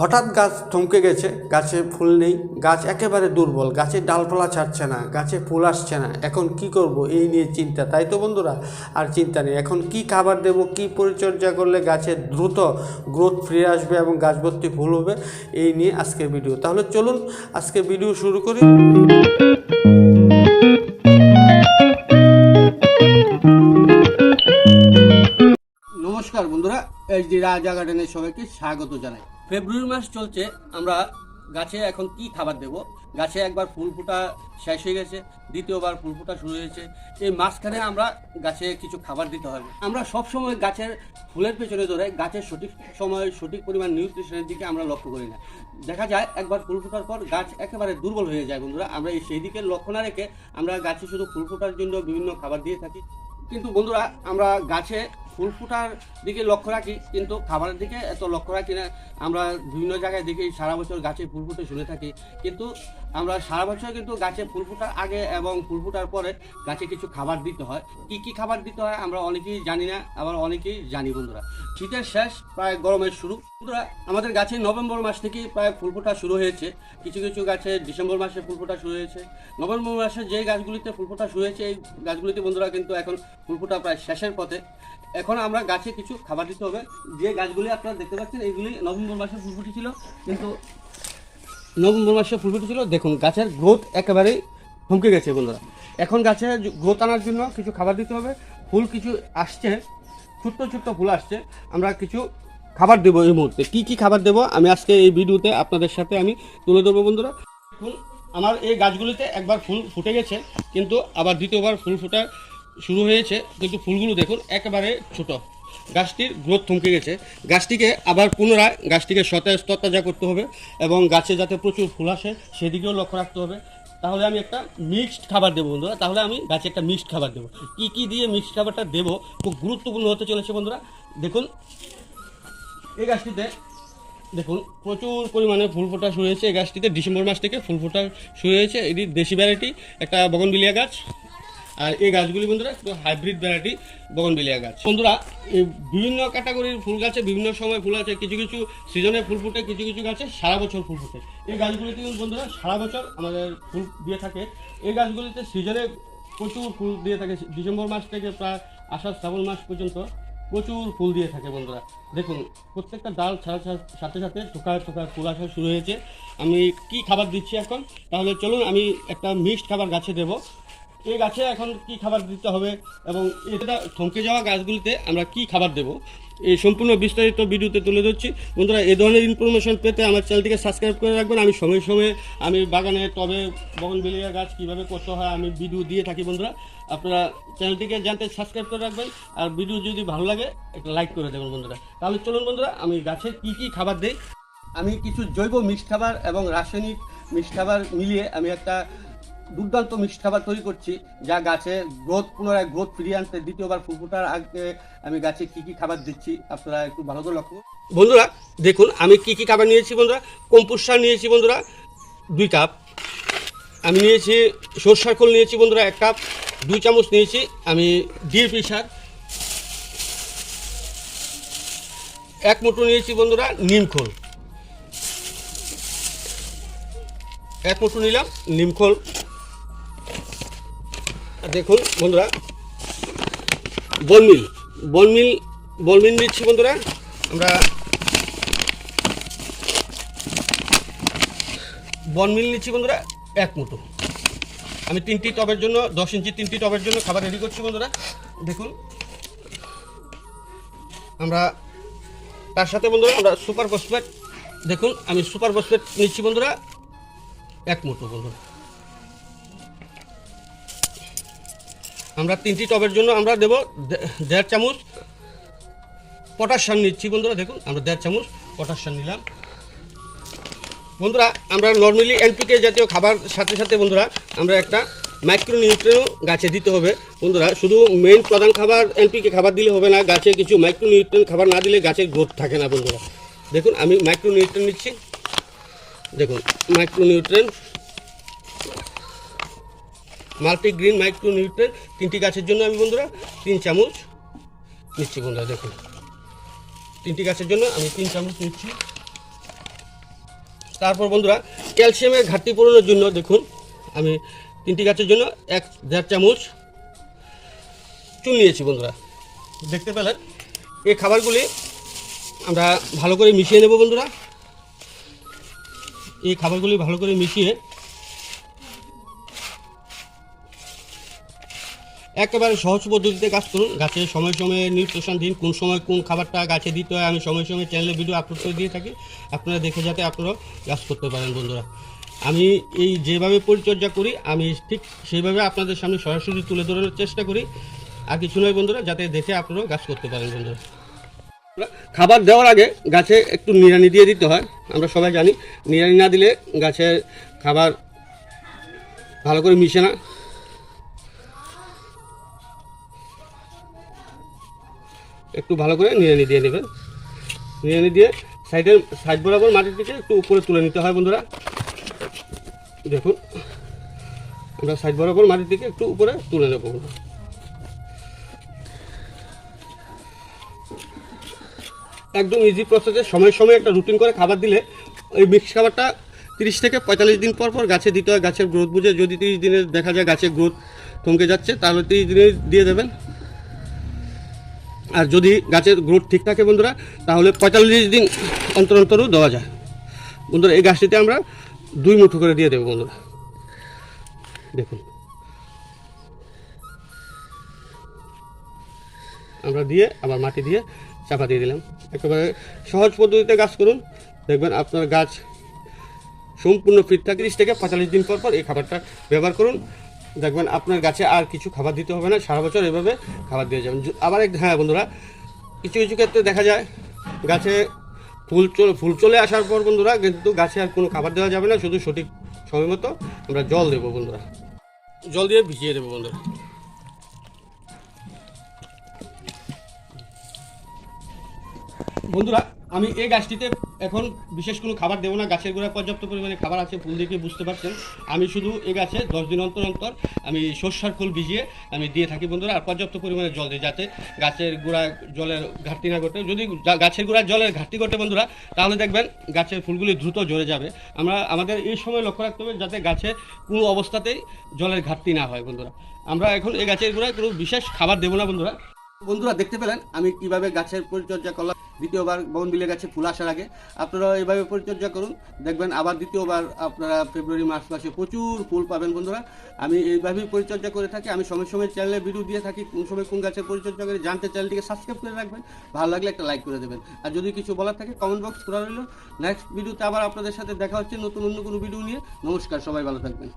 হঠাৎ গাছ থমকে গেছে, গাছে ফুল নেই, গাছ একেবারে দুর্বল, গাছে ডালপালা ছাড়ছে না, গাছে ফুল আসছে না, এখন কি করব এই নিয়ে চিন্তা, তাই তো বন্ধুরা? আর চিন্তা নেই, এখন কি খাবার দেব, কি পরিচর্যা করলে গাছে দ্রুত গ্রোথ ফিরে আসবে এবং গাছ ভর্তি ফুল হবে, এই নিয়ে আজকের ভিডিও তাহলে চলুন আজকে ভিডিও শুরু করি। বন্ধুরা এইচ ডি রাজা গার্ডেনের সবাইকে স্বাগত জানাই। ফেব্রুয়ারি মাস চলছে, আমরা গাছে এখন কি খাবার দেব? গাছে একবার ফুল ফোটা শেষ হয়ে গেছে, দ্বিতীয়বার ফুল ফোটা শুরু হয়েছে। এই মাঝখানে আমরা গাছে কিছু খাবার দিতে হবে। আমরা সব সময় গাছের ফুলের পেছনে ধরে গাছের সঠিক সময়, সঠিক পরিমাণ নিউট্রিশনের দিকে আমরা লক্ষ্য করি না। দেখা যায়, একবার ফুল ফোটার পর গাছ একেবারে দুর্বল হয়ে যায় বন্ধুরা। আমরা সেই দিকে লক্ষ্য না রেখে আমরা গাছে শুধু ফুল ফোটার জন্য বিভিন্ন খাবার দিয়ে থাকি। কিন্তু বন্ধুরা, আমরা গাছে ফুল ফুটার দিকে লক্ষ্য রাখি, কিন্তু খাবারের দিকে এত লক্ষ্য রাখি না। আমরা বিভিন্ন জায়গায় দেখি, সারা বছর গাছে ফুল ফুটে শুনে থাকি। কিন্তু আমরা সারা বছর কিন্তু গাছে ফুল ফুটার আগে এবং ফুল ফুটার পরে গাছে কিছু খাবার দিতে হয়। কি কি খাবার দিতে হয় আমরা অনেকেই জানি না, আবার অনেকেই জানি বন্ধুরা। শীতের শেষ, প্রায় গরমের শুরু। বন্ধুরা, আমাদের গাছে নভেম্বর মাস থেকে প্রায় ফুল ফোটা শুরু হয়েছে। কিছু কিছু গাছে ডিসেম্বর মাসে ফুল ফোটা শুরু হয়েছে। নভেম্বর মাসে যে গাছগুলিতে ফুল ফোটা শুরু হয়েছে, এই গাছগুলিতে বন্ধুরা কিন্তু এখন ফুল ফোটা প্রায় শেষের পথে। এখন আমরা গাছে কিছু খাবার দিতে হবে। যে গাছগুলি আপনারা দেখতে পাচ্ছেন, এইগুলি নভেম্বর মাসে ফুল ফুটেছিল কিন্তু নভেম্বর মাসে ফুল ফুটেছিল দেখুন, গাছের গ্রোথ একেবারেই থমকে গেছে বন্ধুরা। এখন গাছে গ্রোথ আনার জন্য কিছু খাবার দিতে হবে। ফুল কিছু আসছে, ছোট্ট ছোট্ট ফুল আসছে। আমরা কিছু খাবার দেবো এই মুহূর্তে। কী কী খাবার দেবো আমি আজকে এই ভিডিওতে আপনাদের সাথে আমি তুলে ধরবো বন্ধুরা। ফুল আমার এই গাছগুলিতে একবার ফুল ফুটে গেছে, কিন্তু আবার দ্বিতীয়বার ফুল ফোটা শুরু হয়েছে, কিন্তু ফুলগুলো দেখুন, একেবারে ছোট। গাছটির গ্রোথ থমকে গেছে। গাছটিকে আবার পুনরায়, গাছটিকে সতেজ তরতাজা করতে হবে এবং গাছে যাতে প্রচুর ফুল আসে, সেদিকেও লক্ষ্য রাখতে হবে। তাহলে আমি একটা মিক্সড খাবার দেবো বন্ধুরা। তাহলে আমি গাছে একটা মিক্সড খাবার দেবো। কী কী দিয়ে মিক্সড খাবারটা দেবো, খুব গুরুত্বপূর্ণ হতে চলেছে বন্ধুরা। দেখুন, এই গাছটিতে দেখুন, প্রচুর পরিমাণে ফুল ফোটা শুরু হয়েছে। এই গাছটিতে ডিসেম্বর মাস থেকে ফুল ফোটা শুরু হয়েছে। এটি দেশি ভ্যারাইটি, একটা বগনবিলিয়া গাছ। আর এই গাছগুলি বন্ধুরা হাইব্রিড ভ্যারাইটি বগনবিলিয়া গাছ। বন্ধুরা বিভিন্ন ক্যাটাগরির ফুল গাছে, বিভিন্ন সময় ফুল আছে, কিছু কিছু সিজনে ফুল ফুটে, কিছু কিছু গাছে সারা বছর ফুল ফুটে। এই গাছগুলিতে বন্ধুরা, সারা বছর আমাদের ফুল দিয়ে থাকে। এই গাছগুলিতে সিজনে প্রচুর ফুল দিয়ে থাকে, ডিসেম্বর মাস থেকে প্রায় আষাঢ় শ্রাবণ মাস পর্যন্ত প্রচুর ফুল দিয়ে থাকে বন্ধুরা। দেখুন, প্রত্যেকটা ডাল ছাড়া সাথে সাথে টোকায় টোকায় ফুল আসা শুরু হয়েছে। আমি কি খাবার দিচ্ছি এখন? তাহলে চলুন, আমি একটা মিক্সড খাবার গাছে দেবো। এই গাছে এখন কি খাবার দিতে হবে এবং এটা থমকে যাওয়া গাছগুলিতে আমরা কি খাবার দেব, এই সম্পূর্ণ বিস্তারিত ভিডিওতে তুলে ধরছি। বন্ধুরা, এই ধরনের ইনফরমেশন পেতে আমার চ্যানেলটিকে সাবস্ক্রাইব করে রাখবেন। আমি সময়ে সময়ে আমি বাগানে, টবে বগনবেলিয়া গাছ কীভাবে করতে হয় আমি ভিডিও দিয়ে থাকি বন্ধুরা। আপনারা চ্যানেলটিকে জানতে সাবস্ক্রাইব করে রাখবেন। আর ভিডিও যদি ভালো লাগে, একটা লাইক করে দেবেন বন্ধুরা। তাহলে চলুন বন্ধুরা, আমি গাছে কি কি খাবার দিই। আমি কিছু জৈব মিক্সড খাবার এবং রাসায়নিক মিক্সড খাবার মিলিয়ে আমি একটা দুর্দান্ত মিক্সড খাবার তৈরি করছি, যা গাছে গ্রোথ পুনরায় গ্রোথ ফিরিয়ে আনতে দ্বিতীয়বার ফুল ফোটার আগে আমি গাছে কি কি খাবার দিচ্ছি, আপনারা একটু ভালো করে লক্ষ্য বন্ধুরা, দেখুন, আমি কি কি খাবার নিয়েছি বন্ধুরা? কম্পোস্ট সার নিয়েছি বন্ধুরা, দুই কাপ। আমি নিয়েছি সরষার খোল নিয়েছি বন্ধুরা, এক কাপ। দুই চামচ নিয়েছি আমি ডিএপি সার। এক মুঠো নিয়েছি বন্ধুরা নিমখোল এক মুঠো নিলাম নিমখোল দেখুন, বন্ধুরা, বনমিল বনমিল বনমিল নিচ্ছি, বন্ধুরা। আমরা বনমিল নিচ্ছি, বন্ধুরা, এক মুঠো। আমি তিনটি টবের জন্য, দশ ইঞ্চি তিনটি টবের জন্য খাবার রেডি করছি, বন্ধুরা। দেখুন, আমরা তার সাথে, বন্ধুরা, আমরা সুপার ফসফেট, দেখুন, আমি সুপার ফসফেট নিচ্ছি, বন্ধুরা, এক মুঠো, বন্ধুরা। আমরা তিনটি টবের জন্য আমরা দেব দেড় চামচ পটাশ সার নিচ্ছি বন্ধুরা, দেখুন, আমরা দেড় চামচ পটাশ সার নিলাম। বন্ধুরা, আমরা নর্মালি এনপিকে জাতীয় খাবার সাথে সাথে বন্ধুরা, আমরা একটা মাইক্রো নিউট্রেনও গাছে দিতে হবে। বন্ধুরা, শুধু মেইন প্রধান খাবার এনপিকে খাবার দিলে হবে না, গাছে কিছু মাইক্রো নিউট্রেন খাবার না দিলে গাছের গ্রোথ থাকে না বন্ধুরা। দেখুন, আমি মাইক্রো নিউট্রেন নিচ্ছি। দেখুন মাইক্রো নিউট্রেন মাল্টিগ্রিন মাইক্রো নিউট্রেন তিনটি গাছের জন্য আমি বন্ধুরা তিন চামচ নিচ্ছি বন্ধুরা, দেখুন। তিনটি গাছের জন্য আমি তিন চামচ নিচ্ছি। তারপর বন্ধুরা, ক্যালসিয়ামের ঘাটতি পূরণের জন্য দেখুন, আমি তিনটি গাছের জন্য এক দেড় চামচ চুন নিয়েছি বন্ধুরা। দেখতে পেলেন? এই খাবারগুলি আমরা ভালো করে মিশিয়ে নেব বন্ধুরা। এই খাবারগুলি ভালো করে মিশিয়ে একেবারে সহজ পদ্ধতিতে কাজ করুন। গাছে সময় সময়ে নিউট্রিশন দিন, কোন সময় কোন খাবারটা গাছে দিতে হয়, আমি সময় সময় চ্যানেলে ভিডিও আপলোড করে দিয়ে থাকি। আপনারা দেখে যাতে আপনারা কাজ করতে পারেন বন্ধুরা। আমি এই যেভাবে পরিচর্যা করি, আমি ঠিক সেইভাবে আপনাদের সামনে সরাসরি তুলে ধরানোর চেষ্টা করি। আর কিছু নয় বন্ধুরা, যাতে দেখে আপনারাও গাছ করতে পারেন বন্ধুরা। খাবার দেওয়ার আগে গাছে একটু নিড়ানি দিয়ে দিতে হয়, আমরা সবাই জানি। নিড়ানি না দিলে গাছের খাবার ভালো করে মিশে না। একটু ভালো করে নিড়ানি দিয়ে নেবেন। নিড়ানি দিয়ে সাইডের, সাইড বরাবর মাটির দিকে একটু উপরে তুলে নিতে হয় বন্ধুরা। দেখুন, আমরা সাইড বরাবর মাটির দিকে একটু উপরে তুলে নেব একদম ইজি প্রসেসে সময় সময় একটা রুটিন করে খাবার দিলে ওই মিক্স খাবারটা তিরিশ থেকে পঁয়তাল্লিশ দিন পর পর গাছে দিতে হয়। গাছের গ্রোথ বুঝে যদি তিরিশ দিনে দেখা যায় গাছের গ্রোথ থমকে যাচ্ছে, তাহলে তিরিশ দিনে দিয়ে দেবেন। আর যদি গাছের গ্রোথ ঠিক থাকে বন্ধুরা, তাহলে পঁয়তাল্লিশ দিন অন্তর অন্তরও দেওয়া যায়। বন্ধুরা, এই গাছটিতে আমরা দুই মুঠো করে দিয়ে দেবো বন্ধুরা। দেখুন। আমরা দিয়ে, আবার মাটি দিয়ে চাপা দিয়ে দিলাম। একেবারে সহজ পদ্ধতিতে গাছ করুন। দেখবেন আপনার গাছ সম্পূর্ণ ফিট থাকে। তিরিশ থেকে পঁয়তাল্লিশ দিন পর পর এই খাবারটা ব্যবহার করুন। দেখবেন আপনার গাছে আর কিছু খাবার দিতে হবে না, সারা বছর এভাবে খাবার দিয়ে যাবেন। আবার এক হ্যাঁ বন্ধুরা, কিছু কিছু ক্ষেত্রে দেখা যায়, গাছে ফুল চলে ফুল চলে আসার পর বন্ধুরা, কিন্তু গাছে আর কোনো খাবার দেওয়া যাবে না, শুধু সঠিক সময় মতো আমরা জল দেবো বন্ধুরা। জল দিয়ে ভিজিয়ে দেবো বন্ধুরা। বন্ধুরা, আমি এই গাছটিতে এখন বিশেষ কোনো খাবার দেবো না। গাছের গোড়ায় পর্যাপ্ত পরিমাণে খাবার আছে, ফুল দেখে বুঝতে পারছেন। আমি শুধু এই গাছে দশ দিন অন্তর অন্তর আমি সর্ষার ফুল ভিজিয়ে আমি দিয়ে থাকি বন্ধুরা, আর পর্যাপ্ত পরিমাণে জল দিই যাতে গাছের গোড়ায় জলের ঘাটতি না ঘটে। যদি গাছের গোড়ায় জলের ঘাটতি ঘটে বন্ধুরা, তাহলে দেখবেন গাছের ফুলগুলি দ্রুত ঝরে যাবে। আমরা, আমাদের এই সময় লক্ষ্য রাখতে হবে যাতে গাছে কোনো অবস্থাতেই জলের ঘাটতি না হয় বন্ধুরা। আমরা এখন এই গাছের গোড়ায় কোনো বিশেষ খাবার দেবো না বন্ধুরা। বন্ধুরা, দেখতে পেলেন আমি কীভাবে গাছের পরিচর্যা করলাম। দ্বিতীয়বার বন বিলে গাছে ফুল আসার আগে আপনারা এভাবে পরিচর্যা করুন। দেখবেন আবার দ্বিতীয়বার আপনারা ফেব্রুয়ারি, মার্চ মাসে প্রচুর ফুল পাবেন বন্ধুরা। আমি এইভাবেই পরিচর্যা করে থাকি। আমি সময় সময় চ্যানেলে ভিডিও দিয়ে থাকি। কোন সময় কোন গাছের পরিচর্যা করে জানতে চ্যানেলটিকে সাবস্ক্রাইব করে রাখবেন। ভালো লাগলে একটা লাইক করে দেবেন। আর যদি কিছু বলার থাকে কমেন্ট বক্স করা রইল। নেক্সট ভিডিওতে আবার আপনাদের সাথে দেখা হচ্ছে নতুন অন্য কোনো ভিডিও নিয়ে। নমস্কার, সবাই ভালো থাকবেন।